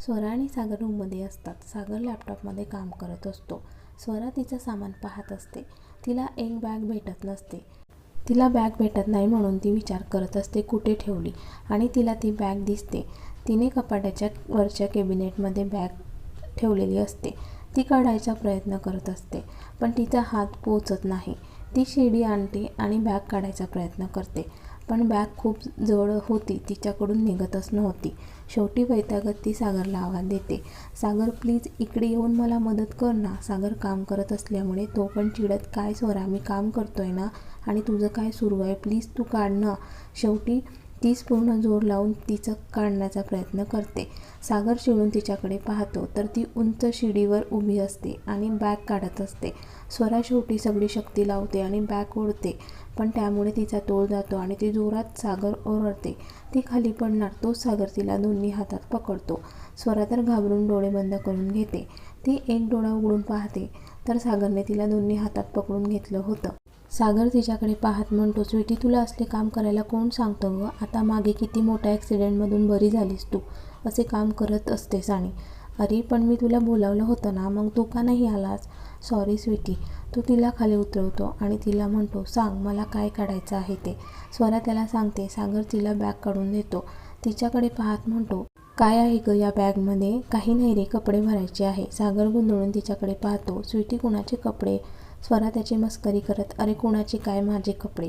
स्वरा आणि सागर रूममध्ये असतात. सागर लॅपटॉपमध्ये काम करत असतो. स्वरा तिचं सामान पाहत असते. तिला एक बॅग भेटत नसते. तिला बॅग भेटत नाही म्हणून ती विचार करत असते कुठे ठेवली आणि तिला ती बॅग दिसते. तिने कपाट्याच्या वरच्या कॅबिनेटमध्ये बॅग ठेवलेली असते. ती काढायचा प्रयत्न करत असते पण तिचा हात पोचत नाही. ती शिडी आणते आणि बॅग काढायचा प्रयत्न करते. पण बॅग खूप जवळ होती. तिच्याकडून निघतच नव्हती. शेवटी वैतागत ती सागरला आवाज देते सागर प्लीज इकडे येऊन मला मदत कर ना. सागर काम करत असल्यामुळे तो पण चिडत काय सोरा मी काम करतोय ना? आणि तुझं काय सुरू आहे? प्लीज तू काढ ना. शेवटी तीच पूर्ण जोर लावून तिचं काढण्याचा प्रयत्न करते. सागर चिडून तिच्याकडे पाहतो तर ती उंच शिडीवर उभी असते आणि बॅग काढत असते. स्वरा शेवटी सगळी शक्ती लावते आणि बॅग ओढते पण त्यामुळे तिचा तोल जातो आणि ती जोरात सागर ओरडते. ती खाली पडणार तोच सागर तिला दोन्ही हातात पकडतो. स्वरा तर घाबरून डोळे बंद करून घेते. ती एक डोळा उघडून पाहते तर सागरने तिला दोन्ही हातात पकडून घेतलं होतं. सागर तिच्याकडे पाहत म्हणतो स्वीटी तुला असले काम करायला कोण सांगतं ग? आता मागे किती मोठ्या ॲक्सिडेंटमधून बरी झालीस तू. असे काम करत असतेस आणि अरे पण मी तुला बोलावलं होतं ना मग तू का नाही आलास? Sorry sweetie. तो तिला खाली उतरवतो आणि तिला म्हणतो सांग मला काय काढायचं आहे ते. स्वरा त्याला सांगते. सागर तिला बॅग काढून देतो. तिच्याकडे पाहत म्हणतो काय आहे ग या बॅगमध्ये काही नाही रे कपडे भरायचे आहे. सागर गोंधळून तिच्याकडे पाहतो स्वीटी कुणाचे कपडे स्वरा त्याची मस्करी करत अरे कुणाचे काय माझे कपडे?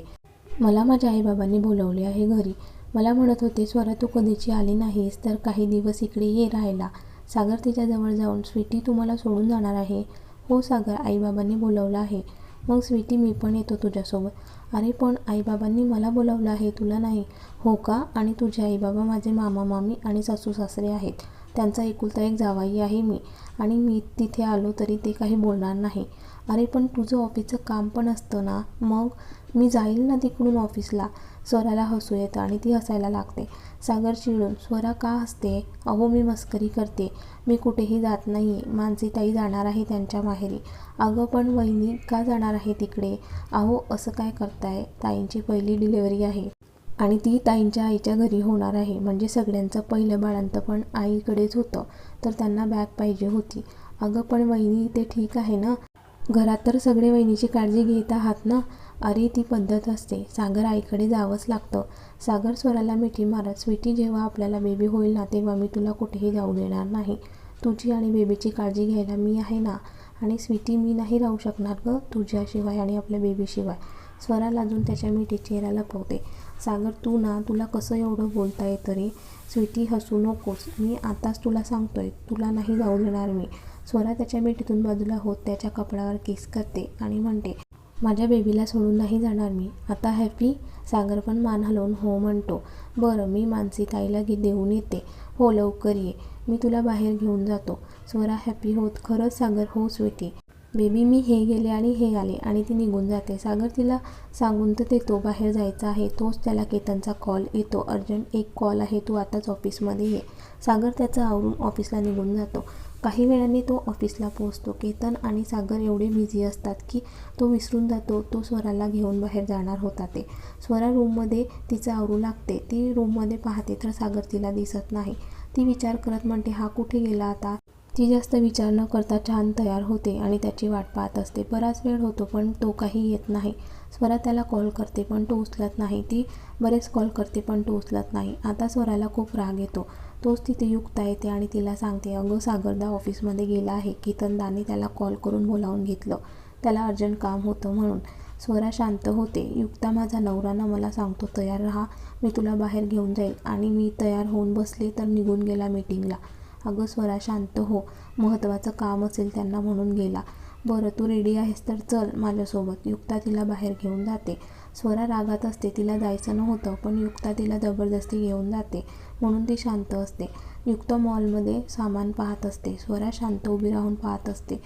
मला माझ्या आईबाबांनी बोलवले आहे घरी. मला म्हणत होते स्वरा तू कधीची आली नाहीस तर काही दिवस इकडे ये राहायला. सागर तिच्याजवळ जाऊन स्वीटी तुम्हाला सोडून जाणार आहे? हो सागर आईबाबांनी बोलवलं आहे. मग स्वीटी मी पण येतो तुझ्यासोबत. अरे पण आईबाबांनी मला बोलावलं आहे तुला नाही. हो का? आणि तुझे आईबाबा माझे मामा मामी आणि सासू सासरे आहेत. त्यांचा एकुलता एक जावाई आहे मी. आणि मी तिथे आलो तरी ते काही बोलणार नाही. अरे पण तुझं ऑफिसचं काम पण असतं ना. मग? मी जाईल ना तिकडून ऑफिसला. स्वराला हसू येतं आणि ती हसायला लागते. सागर चिडून स्वरा का हसते? अहो मी मस्करी करते. मी कुठेही जात नाही. आहे मानसी ताई जाणार आहे त्यांच्या माहेरी. अगं पण वहिनी का जाणार आहे तिकडे? अहो असं काय करताय? ताईंची पहिली डिलेवरी आहे. आणि ती ताईंच्या आईच्या घरी होणार आहे. म्हणजे सगळ्यांचं पहिलं बाळंत पण आईकडेच होतं. तर त्यांना बॅग पाहिजे होती. अगं पण वहिनी ते ठीक आहे ना? घरात तर सगळे वहिनीची काळजी घेत आहात ना? अरे ती पद्धत असते. सागर आईकडे जावंच लागतं. सागर स्वराला मिठी मारत स्वीटी जेव्हा आपल्याला बेबी होईल ना तेव्हा मी तुला कुठेही जाऊ देणार नाही. तुझी आणि बेबीची काळजी घ्यायला मी आहे ना? आणि स्वीटी मी नाही राहू शकणार ग तुझ्याशिवाय आणि आपल्या बेबीशिवाय स्वरा लाजून त्याच्या मिठी चेहरा लपवते. सागर तू ना तुला कसं एवढं बोलता येतं रे? स्वीटी हसू नकोस. मी आताच तुला सांगतोय तुला नाही जाऊ देणार मी. स्वरा त्याच्या मिठीतून बाजूला होत त्याच्या कपड्यावर किस करते आणि म्हणते माझ्या बेबीला सोडून नाही जाणार मी. आता हॅपी सागर पण मान हलवून हो म्हणतो. बरं मी मानसी ताईला घे देऊन येते. हो लवकर ये. मी तुला बाहेर घेऊन जातो. स्वरा हॅपी होत खरंच सागर हो स्वीटी बेबी मी हे गेले आणि हे आले आणि ती निघून जाते. सागर तिला सांगून तर देतो बाहेर जायचं आहे. तोच त्याला केतनचा कॉल येतो. अर्जंट एक कॉल आहे तू आताच ऑफिसमध्ये ये. सागर त्याचं आवरून ऑफिसला निघून जातो. काही वेळाने तो ऑफिसला पोहोचतो. केतन आणि सागर एवढे बिझी असतात की तो विसरून जातो. तो स्वराला घेऊन बाहेर जाणार होता ते. स्वरा रूममध्ये तिचं आवरू लागते. ती रूममध्ये पाहते तर सागर तिला दिसत नाही. ती विचार करत म्हणते हा कुठे गेला आता? ती जास्त विचार न करता छान तयार होते आणि त्याची वाट पाहत असते. बराच वेळ होतो पण तो काही येत नाही. स्वरा त्याला कॉल करते पण तो उचलत नाही. ती बरेच कॉल करते पण तो उचलत नाही. आता स्वराला खूप राग येतो. तोच तिथे युक्ता येते आणि तिला सांगते अगं सागरदा ऑफिसमध्ये गेला आहे. कीर्तनदाने त्याला कॉल करून बोलावून घेतलं. त्याला अर्जंट काम होतं म्हणून. स्वरा शांत होते. युक्ता माझा नवरानं मला सांगतो तयार राहा. मी तुला बाहेर घेऊन जाईल आणि मी तयार होऊन बसले तर निघून गेला मीटिंगला. अगं स्वरा शांत हो. महत्त्वाचं काम असेल त्यांना म्हणून गेला. बरं तू रेडी आहेस तर चल माझ्यासोबत. युक्ता तिला बाहेर घेऊन जाते. स्वरा रागात असते तिला जायचं नव्हतं पण युक्ता तिला जबरदस्ती घेऊन जाते म्हणून ती शांत असते. युक्त मॉलमध्ये सामान पाहत असते स्वरा शांत उभी राहून पाहत असते.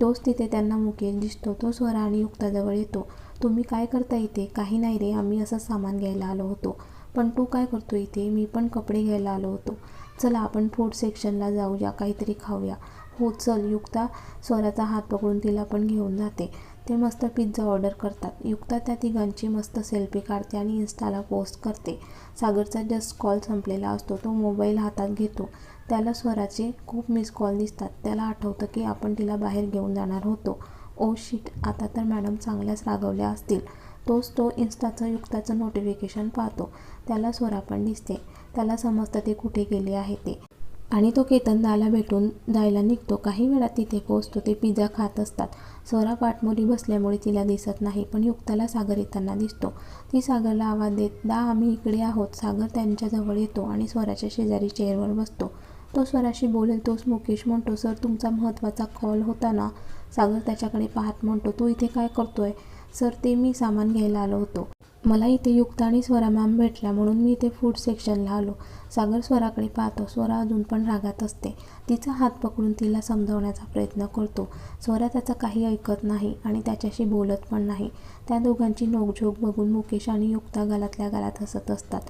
तोच तिथे त्यांना मुकेश दिसतो तो स्वरा आणि युक्ताजवळ येतो. तुम्ही काय करता इथे? काही नाही रे आम्ही असंच सामान घ्यायला आलो होतो. पण तू काय करतो इथे? मी पण कपडे घ्यायला आलो होतो. चला आपण फूड सेक्शनला जाऊया काहीतरी खाऊया. हो चल. युक्ता स्वराचा हात पकडून तिला पण घेऊन जाते. ते मस्त पिझ्झा ऑर्डर करतात. युक्ता त्या तिघांची मस्त सेल्फी काढते आणि इन्स्टाला पोस्ट करते. सागरचा जस्ट कॉल संपलेला असतो. तो मोबाईल हातात घेतो. त्याला स्वराचे खूप मिस कॉल दिसतात. त्याला आठवतं की आपण तिला बाहेर घेऊन जाणार होतो. Oh, ओ शिट आता तर मॅडम चांगल्याच रागवल्या असतील. तोच तो इन्स्टाचं युक्ताचं नोटिफिकेशन पाहतो. त्याला स्वरा पण दिसते. त्याला समजतं ते कुठे गेले आहे ते. आणि तो केतन दाला भेटून जायला निघतो. काही वेळात तिथे पोहोचतो. ते पिझ्झा खात असतात. स्वरा पाठमोरी बसल्यामुळे तिला दिसत नाही पण युक्ताला सागर येताना दिसतो. ती सागरला आवाज देत दा आम्ही इकडे आहोत. सागर त्यांच्याजवळ येतो आणि स्वराच्या शेजारी चेअरवर बसतो. तो स्वराशी बोलेल तोच मुकेश म्हणतो सर तुमचा महत्त्वाचा कॉल होता ना? सागर त्याच्याकडे पाहत म्हणतो तू इथे काय करतोय? सर ते मी सामान घ्यायला आलो होतो. मला इथे युक्त आणि स्वरा मॅम भेटल्या म्हणून मी इथे फूड सेक्शनला आलो. सागर स्वराकडे पाहतो. स्वरा अजून पण रागात असते. तिचा हात पकडून तिला समजावण्याचा प्रयत्न करतो. स्वरा त्याचं काही ऐकत नाही आणि त्याच्याशी बोलत पण नाही. त्या दोघांची नोकझोक बघून मुकेश आणि युक्ता गालातल्या गालात हसत असतात.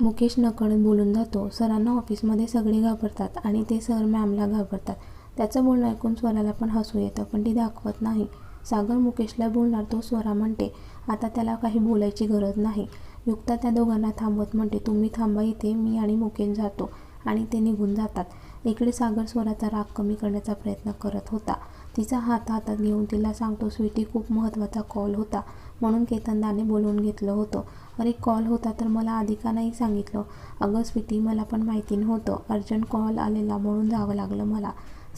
मुकेश नकळत बोलून जातो. सरांना ऑफिसमध्ये सगळे घाबरतात आणि ते सर मॅमला घाबरतात. त्याचं बोलणं ऐकून स्वराला पण हसू येतं पण ती दाखवत नाही. सागर मुकेशला बोलणार तो स्वरा म्हणते आता त्याला काही बोलायची गरज नाही. युक्ता त्या दोघांना थांबवत म्हणते तुम्ही थांबा इथे मी आणि मुकेन जातो. आणि ते निघून जातात. इकडे सागर स्वराचा राग कमी करण्याचा प्रयत्न करत होता. तिचा हात हातात घेऊन तिला सांगतो स्वीटी खूप महत्त्वाचा कॉल होता. म्हणून केतनदाने बोलवून घेतलं होतं. अरे कॉल होता तर मला आधी का नाही सांगितलं. अगं स्वीटी मला पण माहिती नव्हतं. अर्जंट कॉल आलेला म्हणून जावं लागलं मला.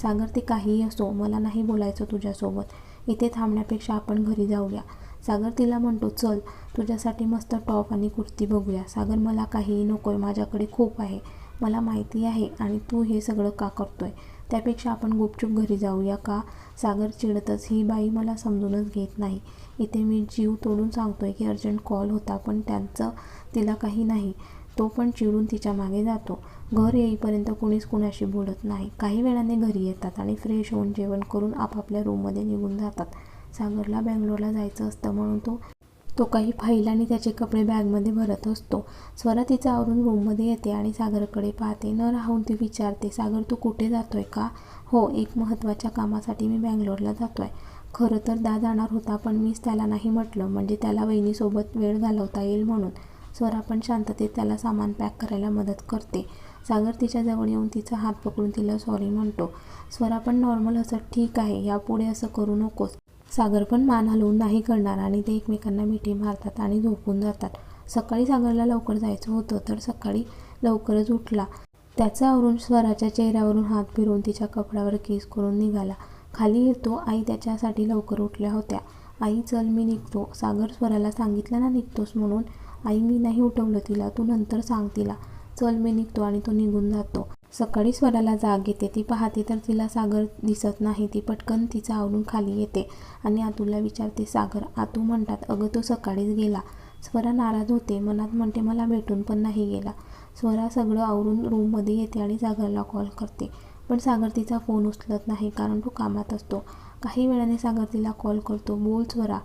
सागर ते काहीही असो मला नाही बोलायचं तुझ्यासोबत. इथे थांबण्यापेक्षा आपण घरी जाऊया. सागर तिला म्हणतो चल तुझ्यासाठी मस्त टॉप आणि कुर्ती बघूया. सागर मला काहीही नको आहे माझ्याकडे खूप आहे. मला माहिती आहे आणि तू हे सगळं का करतोय? त्यापेक्षा आपण गुपचूप घरी जाऊया का? सागर चिडतच ही बाई मला समजूनच घेत नाही. इथे मी जीव तोडून सांगतोय की अर्जंट कॉल होता पण त्यांचं तिला काही नाही. तो पण चिडून तिच्यामागे जातो. घर येईपर्यंत कोणीच कुणाशी बोलत नाही. काही वेळाने घरी येतात आणि फ्रेश होऊन जेवण करून आपापल्या रूममध्ये निघून जातात. सागरला बँगलोरला जायचं असतं म्हणून तो तो काही फाईल आणि त्याचे कपडे बॅगमध्ये भरत असतो. स्वरा तिचा आवरून रूममध्ये येते आणि सागरकडे पाहते. न राहून ती विचारते सागर तू कुठे जातोय का? हो एक महत्त्वाच्या कामासाठी मी बँगलोरला जातोय. खरं तर दा जाणार होता पण मीच त्याला नाही म्हटलं. म्हणजे त्याला वहिनीसोबत वेळ घालवता येईल म्हणून. स्वरा पण शांततेत त्याला सामान पॅक करायला मदत करते. सागर तिच्याजवळ येऊन तिचा हात पकडून तिला सॉरी म्हणतो. स्वरा पण नॉर्मल असं ठीक आहे यापुढे असं करू नकोस. सागर पण मान हलवून नाही करणार आणि ते एकमेकांना मिठी मारतात आणि झोपून जातात. सकाळी सागरला लवकर जायचं होतं तर सकाळी लवकरच उठला. त्याचा आवरून स्वराच्या चेहऱ्यावरून हात फिरवून तिच्या कपड्यावर केस करून निघाला. खाली येतो आई त्याच्यासाठी लवकर उठल्या होत्या. आई चल मी निघतो. सागर स्वराला सांगितलं ना निघतोस म्हणून. आई मी नाही उठवलं तिला. तू नंतर सांग तिला. चल मी निघतो आणि तो निघून जातो. सकाळी स्वराला जाग येते. ती पाहते तर तिला सागर दिसत नाही. ती पटकन तिचा आवरून खाली येते आणि आतूला विचारते सागर आतू म्हणतात अगं तो सकाळीच गेला. स्वरा नाराज होते. मनात म्हणते मला भेटून पण नाही गेला. स्वरा सगळं आवरून रूममध्ये येते आणि सागरला कॉल करते. पण सागर तिचा फोन उचलत नाही कारण तो कामात असतो. काही वेळाने सागर तिला कॉल करतो. बोल स्वरा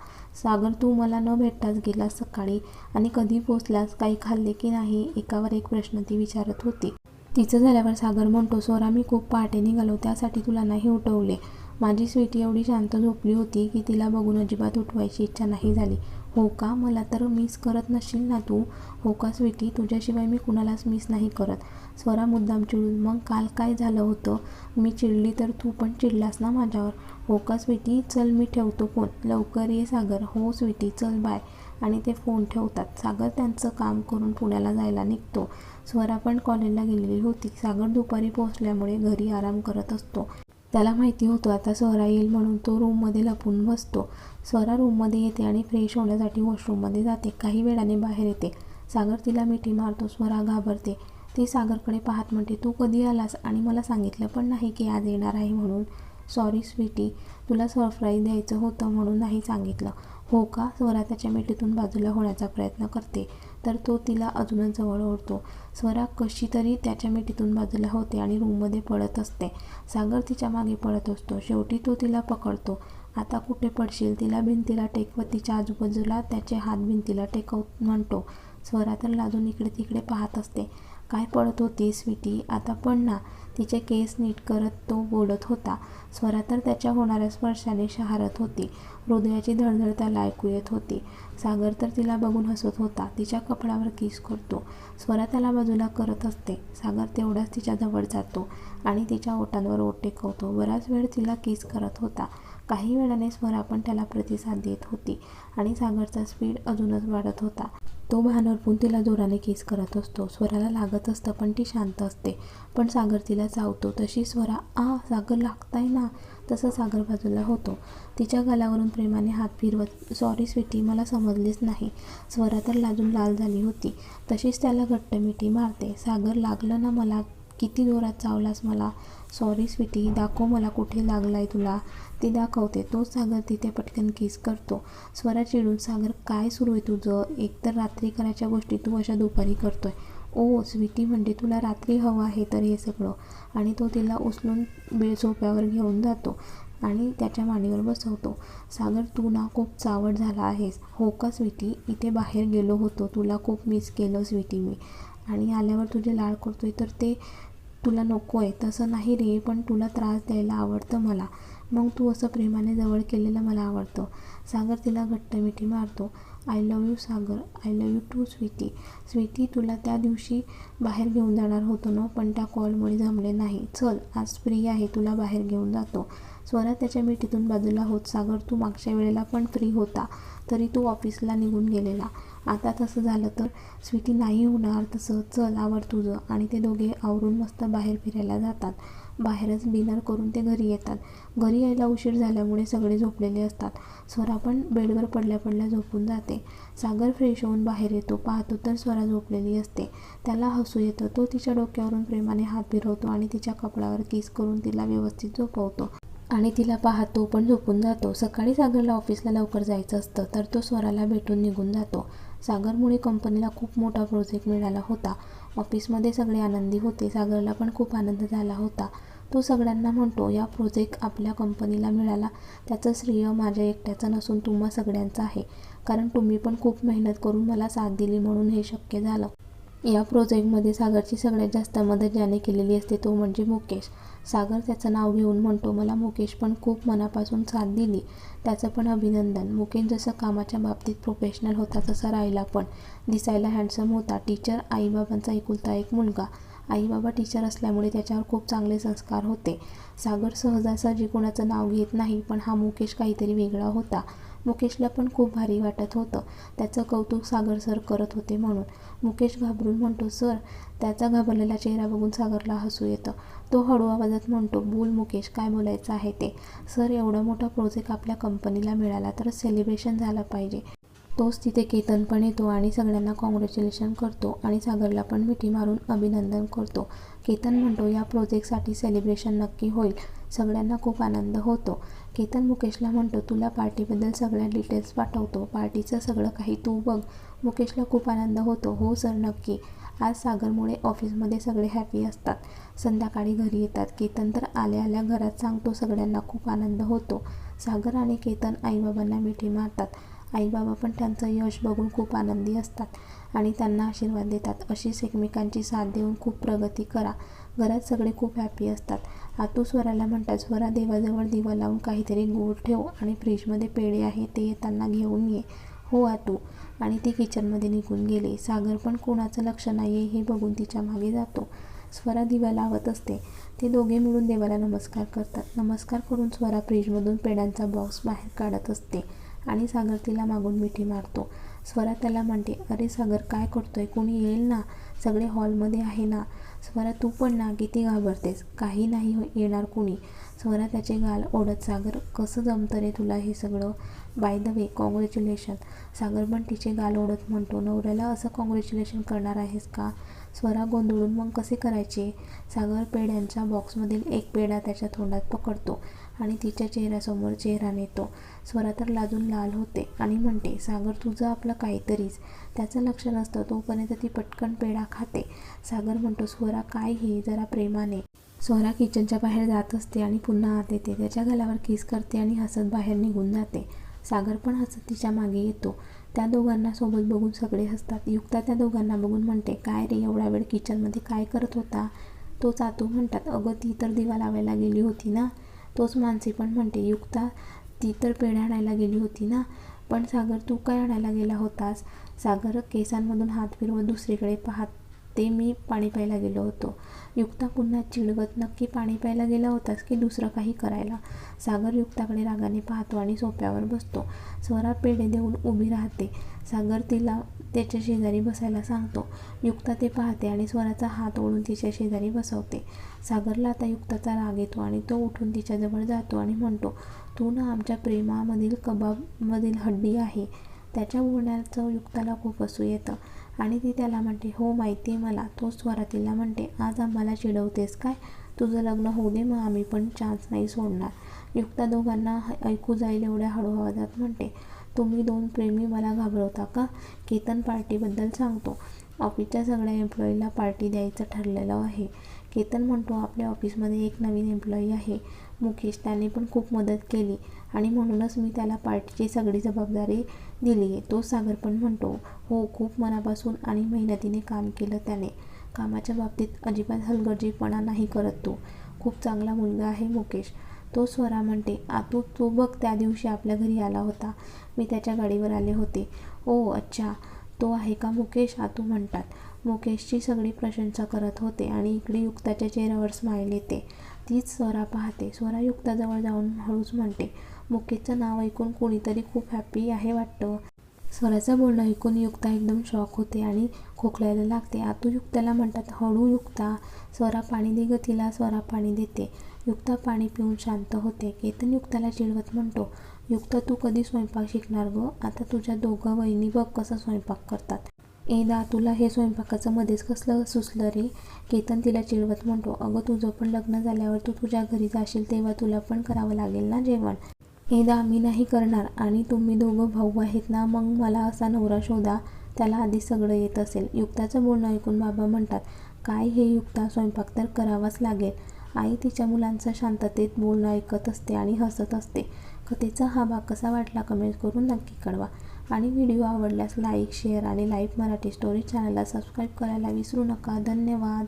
सागर तू मला न भेटताच गेलास सकाळी आणि कधी पोचलास? काही खाल्ले की नाही? एकावर एक प्रश्न ती विचारत होती. तिचं झाल्यावर सागर म्हणतो स्वरा मी खूप पहाटे निघालो त्यासाठी तुला नाही उठवले. माझी स्वीटी एवढी शांत झोपली होती की तिला बघून अजिबात उठवायची इच्छा नाही झाली. हो का? मला तर मिस करत नसशील ना तू? हो का स्वीटी? तुझ्याशिवाय मी कुणालाच मिस नाही करत. स्वरा मुद्दाम चिडून मग काल काय झालं होतं? मी चिडली तर तू पण चिडलास ना माझ्यावर. हो का स्वीटी? चल मी ठेवतो फोन. लवकर ये सागर. हो स्वीटी चल बाय. आणि ते फोन ठेवतात. सागर त्यांचं काम करून पुण्याला जायला निघतो. स्वरा पण कॉलेजला गेलेली होती. सागर दुपारी पोहोचल्यामुळे घरी आराम करत असतो. त्याला माहिती होतं आता स्वरा येईल म्हणून तो रूममध्ये लपून बसतो. स्वरा रूममध्ये येते आणि फ्रेश होण्यासाठी वॉशरूममध्ये जाते. काही वेळाने बाहेर येते. सागर तिला मिठी मारतो. स्वरा घाबरते. ती सागरकडे पाहत म्हणते तू कधी आलास आणि मला सांगितलं पण नाही की आज येणार आहे म्हणून. सॉरी स्वीटी तुला सरप्राईज द्यायचं होतं म्हणून नाही सांगितलं. हो का? स्वरा त्याच्या मिठीतून बाजूला होण्याचा प्रयत्न करते. तर तो तिला अजूनच जवळ ओढतो. स्वरा कशी तरी त्याच्या मिठीतून बाजूला होते आणि रूममध्ये पडत असते. सागर तिच्यामागे पडत असतो. शेवटी तो तिला पकडतो. आता कुठे पडशील? तिला भिंतीला टेकवत तिच्या आजूबाजूला त्याचे हात भिंतीला टेकवत म्हणतो. स्वरा तर लाजून इकडे तिकडे पाहत असते. काय पडत होती स्वीटी? आता पण ना. तिचे केस नीट करत तो बोलत होता. स्वरा तर त्याच्या होणाऱ्या स्पर्शाने शहारत होती. हृदयाची धडधड त्याला ऐकू येत होती. सागर तर तिला बघून हसत होता. तिच्या कपड्यावर किस करतो. स्वरा त्याला बाजूला करत असते. सागर तेवढाच तिच्या जवळ जातो आणि तिच्या ओटांवर ओट टेकवतो. बराच वेळ तिला किस करत होता. काही वेळाने स्वरा पण त्याला प्रतिसाद देत होती आणि सागरचा स्पीड अजूनच वाढत होता. तो भानरपून तिला जोराने केस करत असतो. स्वराला लागत असतं पण ती शांत असते. पण सागर तिला चावतो. तशी स्वरा आ सागर लागताय ना? तसं सागर बाजूला होतो. तिच्या गालावरून प्रेमाने हात फिरवत सॉरी स्वीटी मला समजलीच नाही. स्वरा तर लाजून लाल झाली होती. तशीच त्याला घट्ट मिठी मारते. सागर लागलं ना मला किती जोरात चावलास मला? सॉरी स्वीटी दाखव मला कुठे लागलाय तुला. ती दाखवते. तोच सागर तिथे पटकन किस करतो. स्वरा चिडून सागर काय सुरू आहे तुझं? एकतर रात्री करायच्या गोष्टी तू अशा दुपारी करतोय. ओ स्वीटी म्हणजे तुला रात्री हवं आहे तर हे सगळं. आणि तो तिला उचलून बे सोप्यावर घेऊन जातो आणि त्याच्या मांडीवर बसवतो. सागर तू ना खूप चावट झाला आहेस. हो का स्वीटी इथे बाहेर गेलो होतो. तुला खूप मिस केलं स्वीटी मी. आणि आल्यावर तुझे लाड करतोय तर ते तुला नको आहे तसं नाही रे पण तुला त्रास द्यायला आवडतं मला. मग तू असं प्रेमाने जवळ केलेलं मला आवडतं. सागर तिला घट्ट मिठी मारतो. I love you Sagar. I love you too sweetie. Sweetie तुला त्या दिवशी बाहेर घेऊन जाणार होतो ना पण त्या कॉलमुळे जमले नाही. चल आज फ्री आहे तुला बाहेर घेऊन जातो. स्वरा त्याच्या मिठीतून बाजूला होत सागर तू मागच्या वेळेला पण फ्री होता तरी तू ऑफिसला निघून गेलेला. आता तसं झालं तर स्वीटी नाही होणार तसं चल आवड तुझं. आणि ते दोघे आवरून मस्त बाहेर फिरायला जातात. बाहेरच डिनर करून ते घरी येतात. घरी यायला उशीर झाल्यामुळे सगळे झोपलेले असतात. स्वरा पण बेडवर पडल्या पडल्या झोपून जाते. सागर फ्रेश होऊन बाहेर येतो. पाहतो तर स्वरा झोपलेली असते. त्याला हसू येतं. तो तिच्या डोक्यावरून प्रेमाने हात फिरवतो आणि तिच्या कपड्यावर किस करून तिला व्यवस्थित झोपवतो. आणि तिला पाहतो तो पण झोपून जातो. सकाळी सागरला ऑफिसला लवकर जायचं असतं तर तो स्वराला भेटून निघून जातो. सागरमुळे कंपनीला खूप मोठा प्रोजेक्ट मिळाला होता. ऑफिसमध्ये सगळे आनंदी होते. सागरला पण खूप आनंद झाला होता. तो सगळ्यांना म्हणतो या प्रोजेक्ट आपल्या कंपनीला मिळाला. त्याचं श्रेय माझ्या एकट्याचं नसून तुम्हा सगळ्यांचं आहे. कारण तुम्ही पण खूप मेहनत करून मला साथ दिली म्हणून हे शक्य झालं. या प्रोजेक्टमध्ये सागरची सगळ्यात जास्त मदत ज्याने केलेली असते तो म्हणजे मुकेश. सागर त्याचं नाव घेऊन म्हणतो मला मुकेश पण खूप मनापासून साथ दिली. त्याचं पण अभिनंदन. मुकेश जसं कामाच्या बाबतीत प्रोफेशनल होता तसा राहिला पण. दिसायला हँडसम होता. टीचर आईबाबांचा एकुलता एक मुलगा. आईबाबा टीचर असल्यामुळे त्याच्यावर खूप चांगले संस्कार होते. सागर सहजासहजी कोणाचं नाव घेत नाही पण हा मुकेश काहीतरी वेगळा होता. मुकेशला पण खूप भारी वाटत होतं. त्याचं कौतुक सागर सर करत होते म्हणून. मुकेश घाबरून म्हणतो सर त्याचा घाबरलेला चेहरा बघून सागरला हसू येतं. तो हळू आवाजात म्हणतो बोल मुकेश काय बोलायचं आहे ते? सर एवढा मोठा प्रोजेक्ट आपल्या कंपनीला मिळाला तर सेलिब्रेशन झालं पाहिजे. तोच तिथे केतन पण येतो आणि सगळ्यांना कॉंग्रॅच्युलेशन करतो आणि सागरला पण मिठी मारून अभिनंदन करतो. केतन म्हणतो या प्रोजेक्टसाठी सेलिब्रेशन नक्की होईल. सगळ्यांना खूप आनंद होतो. केतन मुकेशला म्हणतो तुला पार्टीबद्दल सगळ्या डिटेल्स पाठवतो. पार्टीचं सगळं काही तू बघ. मुकेशला खूप आनंद होतो. हो सर नक्की. आज सागरमुळे ऑफिसमध्ये सगळे हॅपी असतात. संध्याकाळी घरी येतात. केतन तर आल्या आल्या घरात सांगतो सगळ्यांना खूप आनंद होतो. सागर आणि केतन आईबाबांना मिठी मारतात. आईबाबा पण त्यांचं यश बघून खूप आनंदी असतात. आणि त्यांना आशीर्वाद देतात. अशीच एकमेकांची साथ देऊन खूप प्रगती करा. घरात सगळे खूप हॅपी असतात. आतू स्वराला म्हणतात स्वरा देवाजवळ दिवा लावून काहीतरी गोड ठेव आणि फ्रीजमध्ये पेढे आहे ते येताना घेऊन ये. हो आतू. आणि ती किचनमध्ये निघून गेले. सागर पण कोणाचं लक्ष नाही आहे हे बघून तिच्यामागे जातो. स्वरा दिवा लावत असते. ते दोघे मिळून देवाला नमस्कार करतात. नमस्कार करून स्वरा फ्रीजमधून पेड्यांचा बॉक्स बाहेर काढत असते आणि सागर तिला मागून मिठी मारतो. स्वरा त्याला म्हणते अरे सागर काय करतोय? कोणी येईल ना? सगळे हॉलमध्ये आहे ना? स्वरा तू पण ना किती घाबरतेस? काही नाही हो, येणार कुणी स्वरा त्याचे गाल ओढत सागर कसं जमतं रे तुला हे सगळं? By the way congratulation Sagar पण तिचे गाल ओढत म्हणतो नवऱ्याला असं कॉंग्रॅच्युलेशन करणार आहेस का? स्वरा गोंधळून मग कसे करायचे? सागर पेढ्यांच्या बॉक्समधील एक पेढा त्याच्या तोंडात पकडतो. आणि तिच्या चेहऱ्यासमोर चेहरा नेतो स्वरा तर लाजून लाल होते आणि म्हणते सागर तुझं आपलं काहीतरीच. त्याचं लक्ष नसतं तोपर्यंत ती पटकन पेढा खाते सागर म्हणतो स्वरा काय हे? जरा प्रेमाने स्वरा किचनच्या बाहेर जात असते आणि पुन्हा आत येते. त्याच्या गलावर किस करते आणि हसत बाहेर निघून जाते. सागर पण हसत तिच्यामागे येतो. त्या दोघांना सोबत बघून सगळे हसतात. युक्ता त्या दोघांना बघून म्हणते काय रे एवढा वेळ किचनमध्ये काय करत होता? तो चातू म्हणतात अगं ती तर दिवा लावायला गेली होती ना? तोच मानसी पण म्हणते युक्ता ती तर पेढे आणायला गेली होती ना? पण सागर तू काय आणायला गेला होतास? सागर केसांमधून हात फिरवत दुसरीकडे पाहत ते मी पाणी प्यायला गेलो होतो. युक्ता पुन्हा चिडवत नक्की पाणी प्यायला गेला होतास की दुसरं काही करायला? सागर युक्ताकडे रागाने पाहतो आणि सोप्यावर बसतो. स्वरा पेढे देऊन उभी राहते. सागर तिला त्याच्या शेजारी बसायला सांगतो. युक्ता ते पाहते आणि स्वराचा हात ओढून तिच्या शेजारी बसवते. सागरला आता युक्ताचा राग येतो आणि तो उठून तिच्याजवळ जातो आणि म्हणतो तू ना आमच्या प्रेमामधील कबाबमधील हड्डी आहे. त्याच्या बोलण्याचं युक्ताला खूप असू येतं आणि ती त्याला म्हणते हो माहिती आहे मला. तो स्वरा तिला म्हणते आज आम्हाला चिडवतेस काय? तुझं लग्न होऊ दे मग आम्ही पण चान्स नाही सोडणार. युक्ता दोघांना ऐकू जाईल एवढ्या हळू आवाजात म्हणते तुम्ही दोन प्रेमी मला घाबरवता का? केतन पार्टीबद्दल सांगतो. ऑफिसच्या सगळ्या एम्प्लॉईला पार्टी द्यायचं ठरलेलं आहे. केतन म्हणतो आपल्या ऑफिसमध्ये एक नवीन एम्प्लॉई आहे. मुकेश त्याने पण खूप मदत केली आणि म्हणूनच मी त्याला पार्टीची सगळी जबाबदारी दिली आहे तो सागर पण म्हणतो हो खूप मनापासून आणि मेहनतीने काम केलं त्याने. कामाच्या बाबतीत अजिबात हलगर्जीपणा नाही करत तो. खूप चांगला मुलगा आहे मुकेश. तो स्वरा म्हणते आतू तो बघ त्या दिवशी आपल्या घरी आला होता. मी त्याच्या गाडीवर आले होते. ओ अच्छा. तो आहे का मुकेश? आतू म्हणतात. मुकेशची सगळी प्रशंसा करत होते आणि इकडे युक्ताच्या चेहऱ्यावर स्माईल येते. तीच स्वरा पाहते. स्वरा युक्ताजवळ जाऊन हळूच म्हणते मुकेशचं नाव ऐकून कोणीतरी खूप हॅपी आहे वाटतं. स्वराचं बोलणं ऐकून युक्ता एकदम शॉक होते आणि खोकलायला लागते. आतू युक्ताला म्हणतात हळू युक्ता. स्वरा पाणी दे ग तिला. स्वरा पाणी देते. युक्ता पाणी पिऊन शांत होते. केतन युक्ताला चिडवत म्हणतो युक्ता तू कधी स्वयंपाक शिकणार ग? आता तुझ्या दोघं वहिनी बघ कसं स्वयंपाक करतात. एदा तुला हे स्वयंपाकाचं मध्येच कसलं सुचलं रे? केतन तिला चिडवत म्हणतो अगं तुझं पण लग्न झाल्यावर तू तुझ्या घरी जाशील तेव्हा तुला पण करावं लागेल ना जेवण. एदा मी नाही करणार आणि तुम्ही दोघं भाऊ आहेत ना मग मला असा नवरा शोधा त्याला आधी सगळं येत असेल. युक्ताचं बोलणं ऐकून बाबा म्हणतात काय हे युक्ता स्वयंपाक तर करावाच लागेल. आई तिच्या मुलांचं शांततेत बोलणं ऐकत असते आणि हसत असते. कथेचा हा भाग कसा वाटला कमेंट करून नक्की कळवा. आणि व्हिडिओ आवडल्यास लाईक शेअर आणि लाईव्ह मराठी स्टोरी चॅनलला सबस्क्राईब करायला विसरू नका. धन्यवाद.